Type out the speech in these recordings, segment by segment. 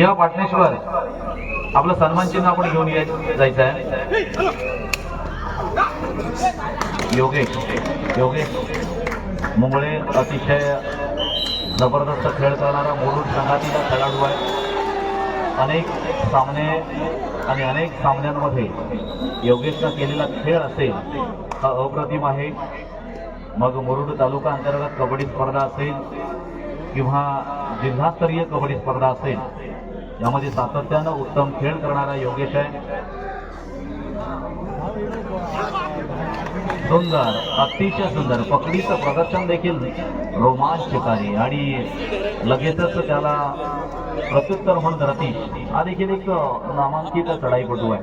या पाटणेश्वर आपलं सन्मान चिन्ह आपण घेऊन जायचं आहे. योगेश योगेश मुंगळे अतिशय जबरदस्त खेळ करणारा मुरुड संघातील खेळाडू आहे. अनेक सामने आणि अनेक सामन्यांमध्ये योगेशनं केलेला खेळ असेल हा अप्रतिम आहे. मग मुरुड तालुका अंतर्गत कबड्डी स्पर्धा असेल किंवा जिल्हास्तरीय कबड्डी स्पर्धा असेल यामध्ये सातत्यानं उत्तम खेळ करणारा योगेश आहे. सुंदर अतिशय सुंदर पकडीचं प्रदर्शन देखील रोमांचकारी. आणि लगेचच त्याला प्रत्युत्तर म्हणून रतीश हा देखील एक नामांकित चढाईपटू आहे.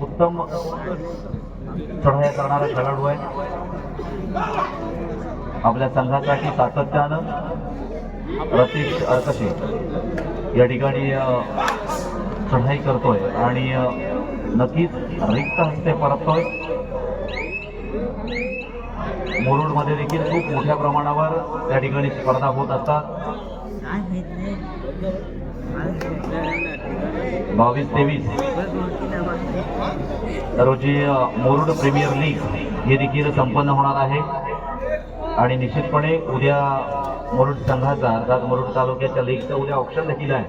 उत्तम चढाया करणारा खेळाडू आहे. आपल्या संघासाठी सातत्यानं रतीश अर्कशे या ठिकाणी चढाई करतोय. आणि नक्कीच रिक्त हस्ते परततोय. मुरुडमध्ये देखील खूप मोठ्या प्रमाणावर त्या ठिकाणी स्पर्धा होत असतात. बावीस तेवीस. रोजी मुरुड प्रीमियर लीग हे देखील संपन्न होणार आहे. आणि निश्चितपणे उद्या मुरुड संघाचा अर्थात मुरुड तालुक्याच्या लीगचं उद्या ऑप्शन देखील आहे.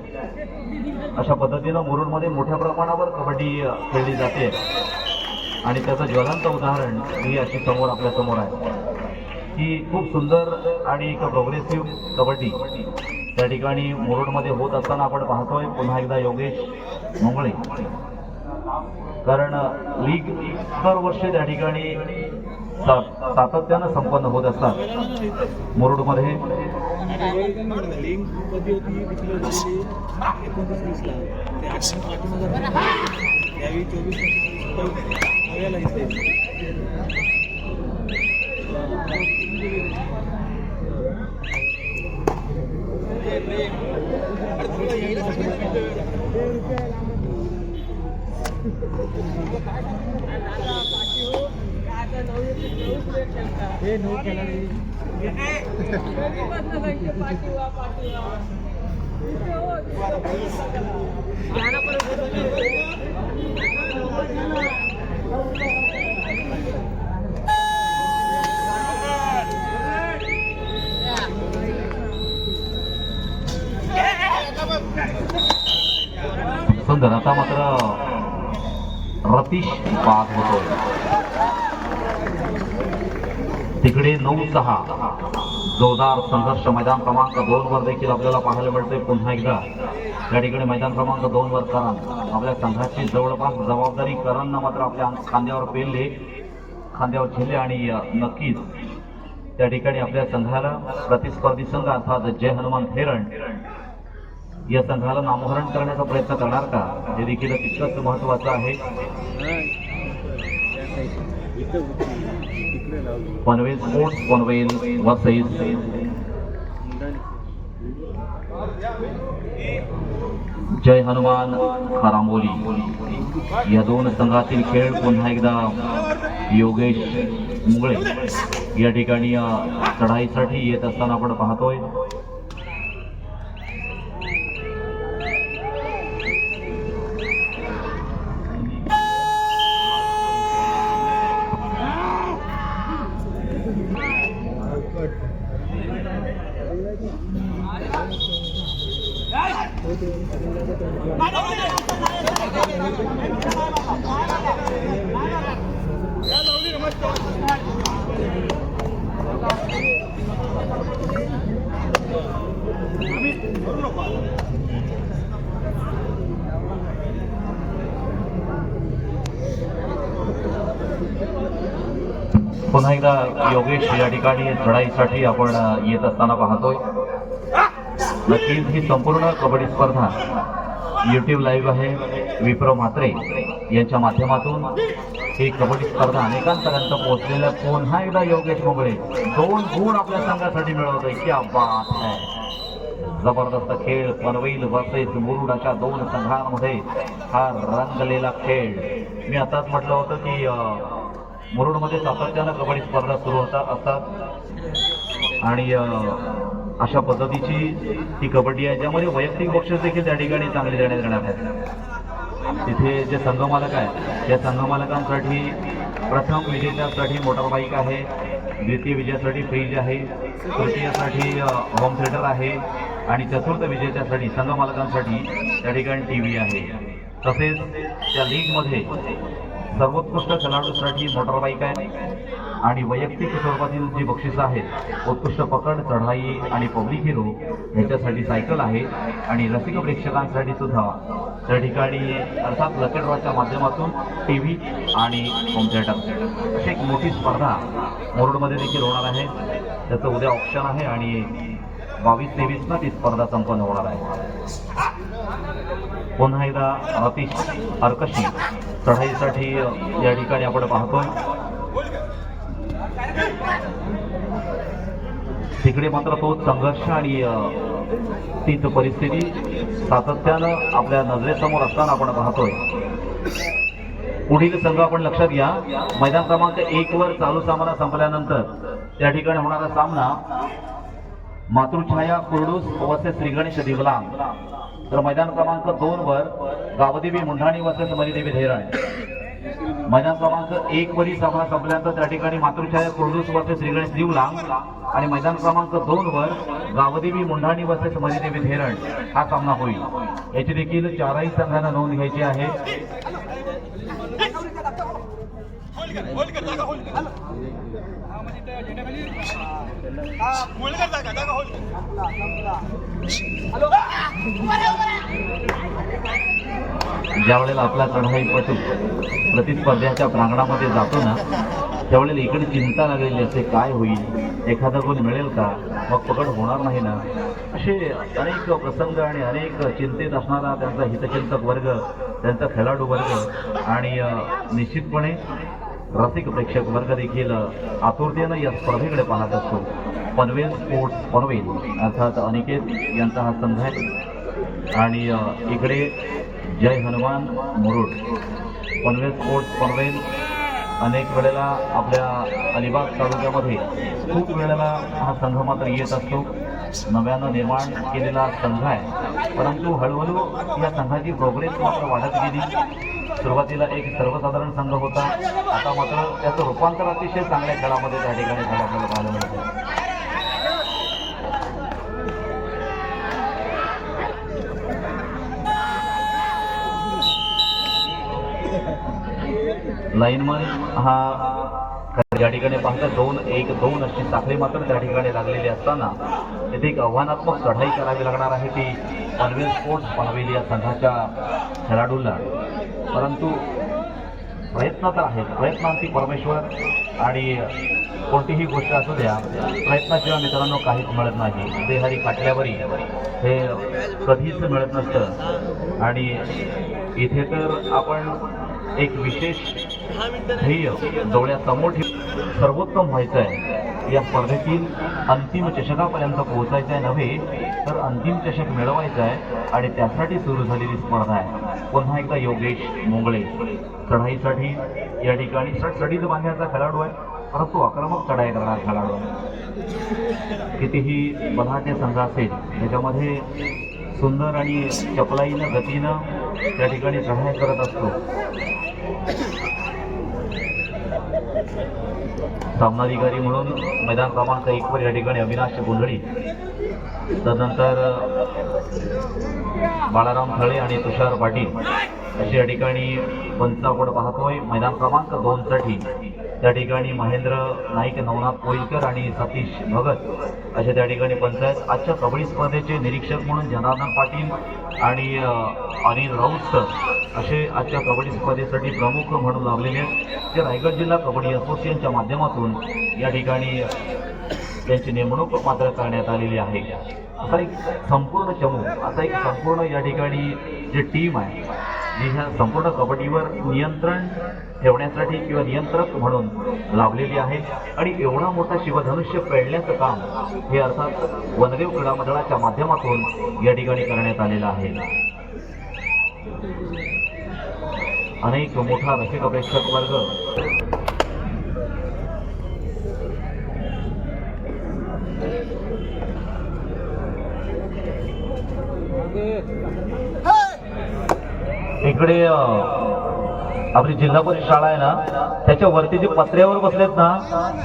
अशा पद्धतीनं मुरुडमध्ये मोठ्या प्रमाणावर कबड्डी खेळली जाते. आणि त्याचं ज्वलंत उदाहरण मी अशी समोर आपल्यासमोर आहे. की खूप सुंदर आणि एक प्रोग्रेसिव्ह कबड्डी. त्या ठिकाणी मुरुडमध्ये होत असताना आपण पाहतोय पुन्हा एकदा योगेश मुंगळे. कारण लीग दरवर्षी त्या ठिकाणी सातत्यानं संपन्न होत असतात मुरुडमध्ये. त्यावेळी चोवीस ज्ञानापूर्वक नव्याला इथे हे नऊ खेळाडू सुंदर आता मात्र रतीश बाद होतोय तिकडे नऊ सहा जोरदार संघर्ष मैदान क्रमांक दोन वर देखील आपल्याला पाहायला मिळते पुन्हा एकदा या ठिकाणी मैदान क्रमांक दोन वर करण. आपल्या संघाची जवळपास जबाबदारी करणनं मात्र आपल्या खांद्यावर पेलले खांद्यावर झेलले आणि नक्कीच त्या ठिकाणी आपल्या संघाला प्रतिस्पर्धी संघ अर्थात जय हनुमान थेरण या संघाला नामोहरण करण्याचा प्रयत्न करणार का? हे देखील तितकंच महत्वाचं आहे. Panvel sports Panvel versus Jai Hanuman Kharamboli. या दोन संघातील खेळ पुन्हा एकदा योगेश मुंगळे या ठिकाणी चढाईसाठी येत असताना आपण पाहतोय. पुन्हा एकदा योगेश या ठिकाणी चढाईसाठी आपण येत असताना पाहतोय. नक्कीच ही संपूर्ण कबड्डी स्पर्धा युट्यूब लाईव्ह आहे. विप्रो म्हात्रे यांच्या माध्यमातून ही कबड्डी स्पर्धा अनेकांपर्यंत पोहोचलेल्या. पुन्हा एकदा योगेश मोगळे दोन गुण आपल्या संघासाठी मिळवतोय. की बात आहे जबरदस्त खेळ पनवेल वर्सेस मुरुड अशा दोन संघांमध्ये हा रंगलेला खेळ. मी आताच म्हटलं होतं की मुरुडमध्ये सातत्यानं कबड्डी स्पर्धा सुरू होतात असतात. आणि अशा पद्धतीची ही कबड्डी आहे ज्यामध्ये वैयक्तिक बक्षीस देखील त्या ठिकाणी चांगली देण्यात येणार आहेत. तिथे जे संघमालक आहेत त्या संघमालकांसाठी प्रथम विजेत्यासाठी मोटरबाईक आहे द्वितीय विजयासाठी फ्रीज आहे तृतीयासाठी होम थिएटर आहे आणि चतुर्थ विजेत्यासाठी संघमालकांसाठी त्या ठिकाणी टी व्ही आहे. तसेच त्या लीगमध्ये सर्वोत्कृष्ट खेळाडूसाठी मोटरबाईक आहे आणि वैयक्तिक स्वरूपातील जी बक्षिसं आहेत उत्कृष्ट पकड चढाई आणि पब्लिक हिरो ह्याच्यासाठी सायकल आहे. आणि रसिक प्रेक्षकांसाठी सुद्धा त्या ठिकाणी अर्थात लकेटवाच्या माध्यमातून टी व्ही आणि होम थिएटर अशी एक मोठी स्पर्धा मोरडमध्ये देखील होणार आहे. त्याचं उद्या ऑप्शन आहे आणि बावीस तेवीस ना ती स्पर्धा संपन्न होणार आहे. पुन्हा एकदा अतिश अर्कशी चढाईसाठी या ठिकाणी आपण पाहतोय. तिकडे मात्र तो संघर्ष आणि तीच परिस्थिती सातत्यानं आपल्या नजरेसमोर असताना आपण पाहतोय. पुढील संघ आपण लक्षात घ्या. मैदान क्रमांक एक वर चालू सामना संपल्यानंतर त्या ठिकाणी होणारा सामना मातृछाया कुरडूस वसे श्रीगणेश दिवलांग तर मैदान क्रमांक दोन वर गावदेवी मुंढाणी वसे मरिदेवी धैरण. मैदान क्रमांक एक वरी सामना संपल्यानंतर त्या ठिकाणी मातृछाया कुरडूस वसे श्रीगणेश दिवलांग आणि मैदान क्रमांक दोन वर गावदेवी मुंढाणी वसे मरिदेवी धैरण हा सामना होईल. याची देखील चारही संघांना नोंद घ्यायची आहे. ज्या वेळेला आपला चढाईपटू प्रतिस्पर्ध्याच्या प्रांगणामध्ये जातो ना त्यावेळेला इकडे चिंता लागलेली असते काय होईल? एखादा गुण मिळेल का? मग पकड होणार नाही ना? असे अनेक प्रसंग आणि अनेक चिंतेत असणारा त्यांचा हितचिंतक वर्ग त्यांचा खेळाडू वर्ग आणि निश्चितपणे रसिक प्रेक्षक वर्ग देखील आतुरतेनं या स्पर्धेकडे पाहत असतो. पनवेल स्पोर्ट्स पनवेल अर्थात अनिकेत यांचा हा संघ आहे. आणि इकडे जय हनुमान मुरुड. पनवेल स्पोर्ट्स पनवेल अनेक वेळेला आपल्या अलिबाग तालुक्यामध्ये खूप वेळेला हा संघ मात्र येत असतो. नव्यानं निर्माण केलेला संघ आहे. परंतु हळूहळू या संघाची प्रोग्रेस मात्र वाढत गेली. सुरुवातीला एक सर्वसाधारण संघ होता. आता मात्र त्याचं रूपांतर अतिशय चांगल्या खेळामध्ये त्या ठिकाणी झालं आपल्याला पाहायला मिळतं लाईनमन हा या ठिकाणी पाहता दोन एक दोन अशी साखळी मात्र त्या ठिकाणी लागलेली असताना तिथे एक आव्हानात्मक चढाई करावी लागणार आहे ती पनवेल स्पोर्ट्स पनवेल या संघाच्या खेळाडूला. परंतु प्रयत्न तर आहेत. प्रयत्नांती परमेश्वर आणि कोणतीही गोष्ट असू द्या प्रयत्नाशिवाय मित्रांनो काहीच मिळत नाही. देहारी काटल्यावरी हे कधीच मिळत नसतं. आणि इथे तर आपण एक विशेष ध्येय डोळ्यासमोर ठेवून सर्वोत्तम व्हायचं आहे या स्पर्धेतील अंतिम चषकापर्यंत पोहोचायचं आहे नव्हे तर अंतिम चषक मिळवायचं आहे आणि त्यासाठी सुरू झालेली स्पर्धा आहे. पुन्हा एकदा योगेश मोंगळे. चढाईसाठी या ठिकाणी सडसडीत बांधण्याचा खेळाडू आहे. परंतु आक्रमक चढाई करणारा खेळाडू आहे. कितीही बलाढ्य संघ असेल त्याच्यामध्ये सुंदर आणि चपलाईनं गतीनं त्या ठिकाणी चढाई करत असतो. सामनाधिकारी म्हणून मैदान क्रमांक एकवर या ठिकाणी अविनाश गोंधळी तदनंतर बाळाराम थळे आणि तुषार पाटील अशी या ठिकाणी पंच आपण पाहतोय. मैदान क्रमांक दोन साठी त्या ठिकाणी महेंद्र नाईक नवनाथ कोईलकर आणि सतीश भगत असे त्या ठिकाणी पंच आहेत. आजच्या कबड्डी स्पर्धेचे निरीक्षक म्हणून जनार्दन पाटील आणि अनिल राऊत सर असे आजच्या कबड्डी स्पर्धेसाठी प्रमुख म्हणून लाभलेले आहेत. ते रायगड जिल्हा कबड्डी असोसिएशनच्या माध्यमातून या ठिकाणी त्यांची नेमणूक मात्र करण्यात आलेली आहे. असा एक संपूर्ण चमू असा एक संपूर्ण या ठिकाणी जी टीम आहे जी ह्या संपूर्ण कबड्डीवर नियंत्रण ठेवण्यासाठी किंवा नियंत्रक म्हणून लाभलेली आहे. आणि एवढा मोठा शिवधनुष्य पेळण्याचं काम हे अर्थात वनदेव क्रीडा मंडळाच्या माध्यमातून या ठिकाणी करण्यात आलेलं आहे. अनेक मोठा रसिक अपेक्षक वर्ग इकडे आपली जिल्हा परिषद शाळा आहे ना त्याच्या वरती जे पत्र्यावर बसलेत ना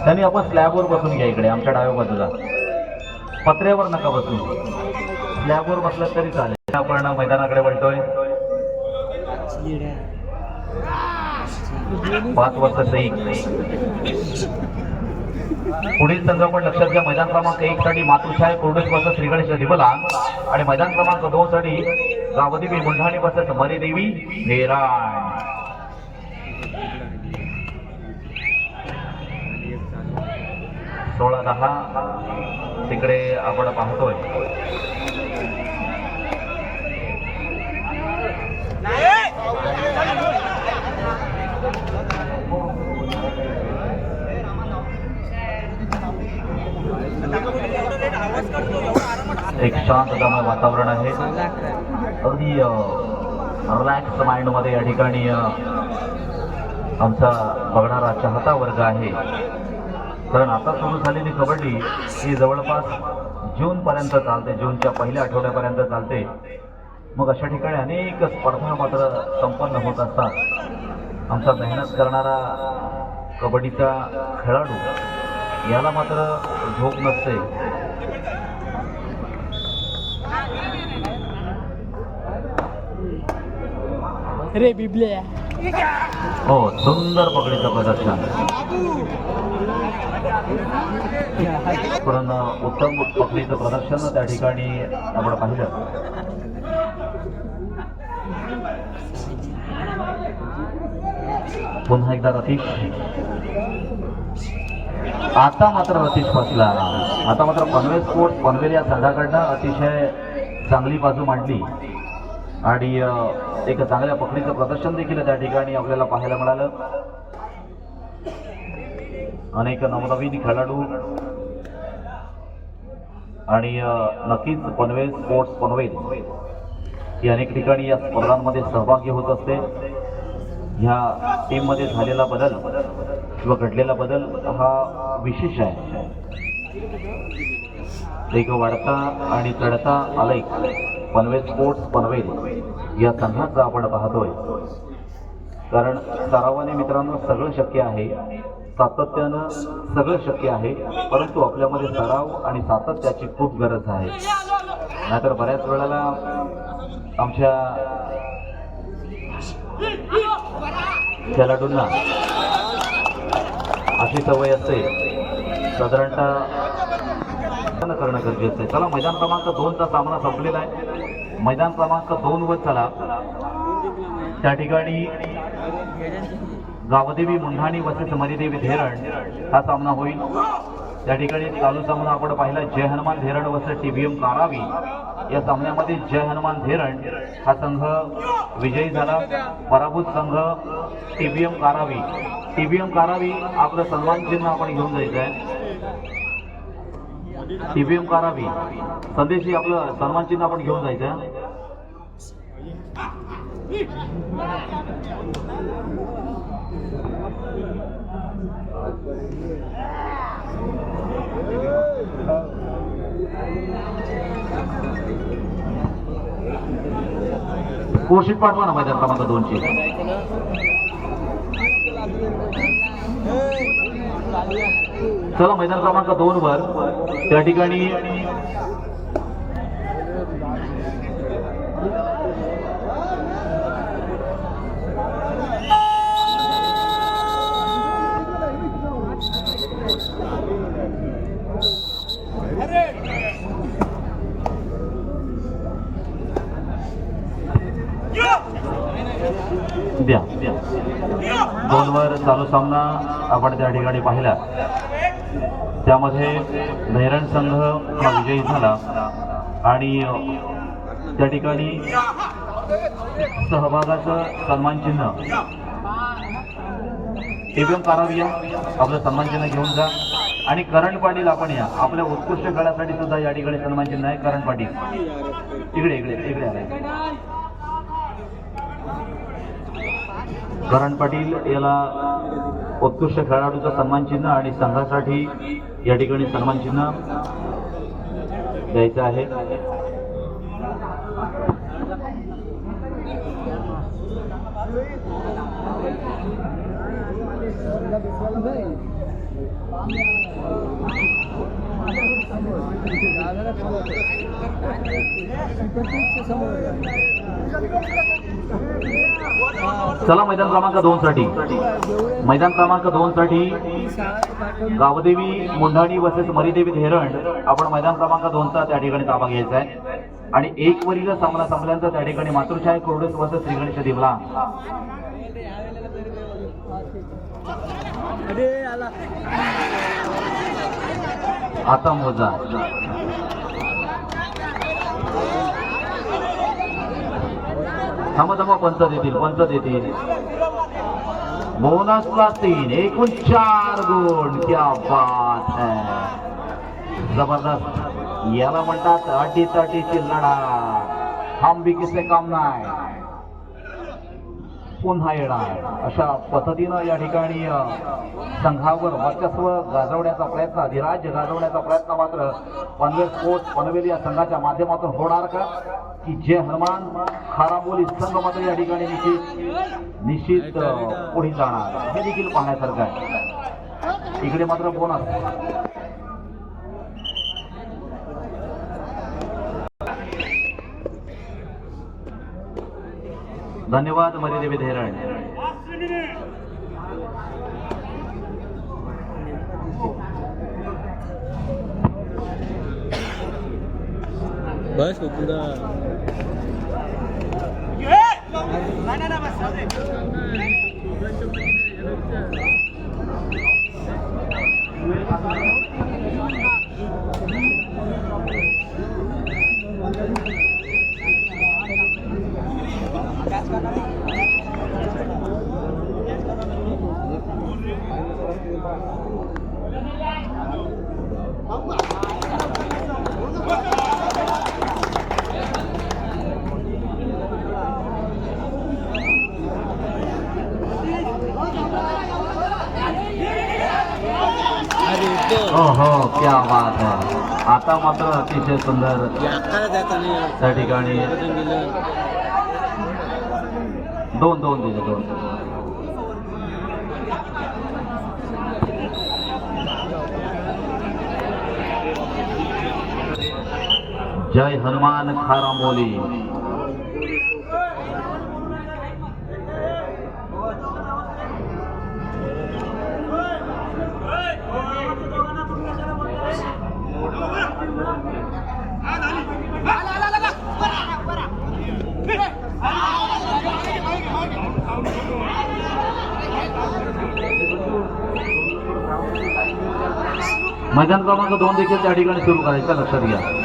त्यांनी आपण स्लॅबवर बसून घ्या इकडे आमच्या डाव्या बाजूला. पत्र्यावर नका बसू. स्लॅबवर बसलात तरी चालेल. आपण मैदानाकडे वळतोय. पाच वर्षाचं एक. पुढील संघ पण लक्षात घ्या मैदान क्रमांक एक साठी मातृछाय कोरडेश वर्ष श्री गणेश दिबला आणि मैदान क्रमांक दोन साठी गावदेवी मुंढाणी बसत मरीदेवी नेराण सोळा दहा. तिकडे आपण पाहतोय. एक शांततामय वातावरण आहे. अगदी रिलॅक्स माइंडमध्ये या ठिकाणी आमचा बघणारा चाहता वर्ग आहे. कारण आता सुरू झालेली कबड्डी ही जवळपास जूनपर्यंत चालते जूनच्या पहिल्या आठवड्यापर्यंत चालते. मग अशा ठिकाणी अनेक स्पर्धा मात्र संपन्न होत असतात. आमचा मेहनत करणारा कबड्डीचा खेळाडू याला मात्र झोप नसते. रे बिबल्या हो सुंदर पकडीचं प्रदर्शन पण उत्तम पकडीचं प्रदर्शन त्या ठिकाणी आपण पाहिलं. पुन्हा एकदा रतीश. आता मात्र रतीश फसला. आता मात्र पनवेल स्पोर्ट्स पनवेल या संघाकडनं अतिशय चांगली बाजू मांडली. आणि एक चांगल्या पकडीचं प्रदर्शन देखील त्या ठिकाणी आपल्याला पाहायला मिळालं. अनेक नवनवीन खेळाडू. आणि नक्कीच पनवेल स्पोर्ट्स पनवेल ही अनेक ठिकाणी या स्पर्धांमध्ये सहभागी होत असते. ह्या टीममध्ये झालेला बदल किंवा घडलेला बदल हा विशेष आहे. एक वाढता आणि चढता आलेख. पनवेल स्पोर्ट्स पनवेल या संघाचा आपण पाहतोय. कारण सरावाने मित्रांनो सगळं शक्य आहे. सातत्यानं सगळं शक्य आहे. परंतु आपल्यामध्ये सराव आणि सातत्याची खूप गरज आहे. नाहीतर बऱ्याच वेळेला आमच्या खेळाडूंना अशी सवय असते. साधारणतः करणं गरजेचं आहे. चला मैदान क्रमांक दोनचा सामना संपलेला आहे. मैदान क्रमांक दोन वर चला. त्या ठिकाणी गावदेवी मुंढाणी वसेस मरीदेवी धेरण हा सामना होईल. त्या ठिकाणी चालू सामना आपण पाहिला जय हनुमान धेरण वसेस टीबीएम कारावी. या सामन्यामध्ये जय हनुमान धेरण हा संघ विजयी झाला. पराभूत संघ टीबीएम कारावी. टीबीएम कारावी आपलं सन्मान चिन्ह आपण घेऊन जायचं आहे टीबीएम करावी संदेश ही आपलं सन्मान चिन्ह आपण घेऊन जायचं आहे. कोशिक पाठवा ना मैदान क्रमांक दोनशे चला मैदान क्रमांक दोन वर. त्या ठिकाणी द्या. दोन वर चालू सामना आपण त्या ठिकाणी पाहिला. त्यामध्ये धैरण संघ हा विजयी झाला. आणि त्या ठिकाणी सहभागाचं सन्मान चिन्ह. एवम काराविया आपलं सन्मान चिन्ह घेऊन जा. आणि करण पाटील आपण या. आपल्या उत्कृष्ट खेळासाठी सुद्धा या ठिकाणी सन्मान चिन्ह आहे. करण पाटील. इकडे इकडे इकडे आलाय. करण पाटील याला उत्कृष्ट खेळाडूचा सन्मान चिन्ह आणि संघासाठी या ठिकाणी सन्मान चिन्ह द्यायचं आहे. चला मैदान क्रमांक दोन साठी. मैदान क्रमांक दोन साठी गावदेवी मुंढाणी वसेस मरीदेवी धेरण आपण मैदान क्रमांक दोनचा त्या ठिकाणी ताबा घ्यायचा आहे. आणि एक वरील सामना संपल्यानंतर त्या ठिकाणी मातृछाया कोरडेस वसेस श्री गणेश आता मोजा. थांबा थांबा पंच देतील पंच देतील. बोनसला तीन एकूण चार गुण क्या बात है. जबरदस्त. याला म्हणतात अटी तटीची लढा हम बी किसे काम नाही. पुन्हा येणार. अशा पद्धतीनं या ठिकाणी संघावर वर्चस्व गाजवण्याचा प्रयत्न अधिराज्य गाजवण्याचा प्रयत्न मात्र पनवेल स्पोर्ट्स पनवेल या संघाच्या माध्यमातून होणार का? की जे हनुमान खाराबोली संघ मात्र या ठिकाणी निश्चित निश्चित पुढे जाणार. हे देखील पाहण्यासारखं आहे. इकडे मात्र बोनस धन्यवाद मरिदेवी धेरण बस पुरा अरे तो हो हो क्या बात है. आता मात्र अतिशय सुंदर त्या ठिकाणी दोन दोन दिले दोन. जय हनुमान खारामोली. मैदान क्रमांक दोन देखील त्या ठिकाणी सुरू करायचा लक्षात घ्या.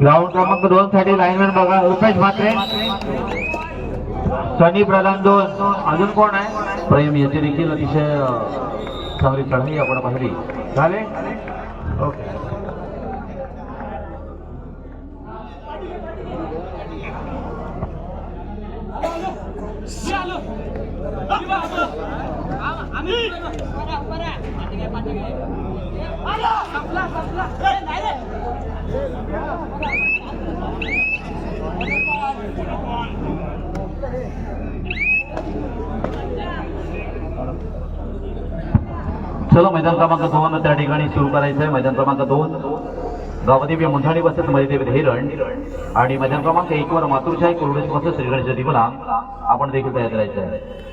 ग्राउंड क्रमांक दोन साठी लाईनमॅन बघा रुपेश म्हात्रे सनी प्रधान दोन अजून कोण आहे प्रेम याची देखील अतिशय अ, चांगली चढाई आपण पाहिली झाले ओके संपला संपला नाही चला मैदान क्रमांक दोन त्या ठिकाणी सुरू करायचं आहे मैदान क्रमांक दोन गावदेवी मुंठाणी बसेस मरीदेवी हिरण. आणि मैदान क्रमांक एक वर मातृशाही कुरडेश बसेस श्रीगणेश दिवला आपण देखील तयार करायचं आहे